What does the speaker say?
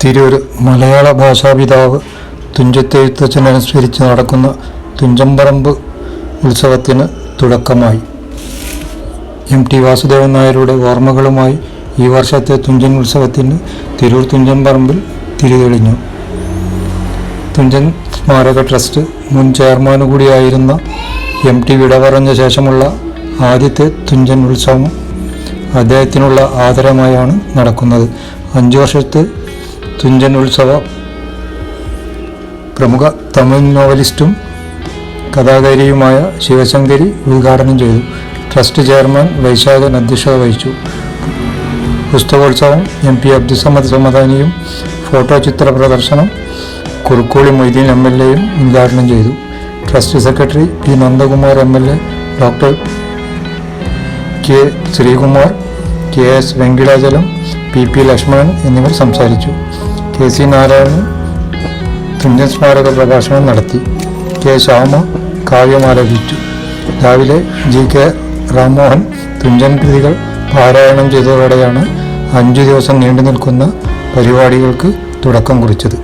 തിരൂർ മലയാള ഭാഷാപിതാവ് തുഞ്ചത്തെഴുത്തച്ഛനനുസരിച്ച് നടക്കുന്ന തുഞ്ചമ്പറമ്പ് ഉത്സവത്തിന് തുടക്കമായി. എം ടി വാസുദേവൻ നായരുടെ ഓർമ്മകളുമായി ഈ വർഷത്തെ തുഞ്ചൻ ഉത്സവത്തിന് തിരൂർ തുഞ്ചൻപറമ്പിൽ തിരിതെളിഞ്ഞു. തുഞ്ചൻ സ്മാരക ട്രസ്റ്റ് മുൻ ചെയർമാൻ കൂടിയായിരുന്ന എം ടി വിട പറഞ്ഞ ശേഷമുള്ള ആദ്യത്തെ തുഞ്ചൻ ഉത്സവം അദ്ദേഹത്തിനുള്ള ആദരമായാണ് നടക്കുന്നത്. അഞ്ചു വർഷത്തെ തുഞ്ചൻ ഉത്സവ പ്രമുഖ തമിഴ് നോവലിസ്റ്റും കഥാകാരിയുമായ ശിവശങ്കരി ഉദ്ഘാടനം ചെയ്തു. ട്രസ്റ്റ് ചെയർമാൻ വൈശാഖൻ അധ്യക്ഷത വഹിച്ചു. പുസ്തകോത്സവം എം പി അബ്ദുസമ്മദ് സമദാനിയും ഫോട്ടോ ചിത്ര പ്രദർശനം കുറുക്കോളി മൊയ്തീൻ എം എൽ എയും ഉദ്ഘാടനം ചെയ്തു. Trust secretary P Nandakumar M L A doctor K Sreekumar K S Venkitachalam P P Lakshmanan എന്നിവർ സംസാരിച്ചു. കെ സി നാരായണൻ തുഞ്ചൻ സ്മാരക പ്രഭാഷണം നടത്തി. കെ ശ്യാമ കാവ്യമാലപിച്ചു രാവിലെ ജി കെ റാംമോഹൻ തുഞ്ചൻ കൃതികൾ പാരായണം ചെയ്തതോടെയാണ് അഞ്ചു ദിവസം നീണ്ടു നിൽക്കുന്ന പരിപാടികൾക്ക് തുടക്കം കുറിച്ചത്.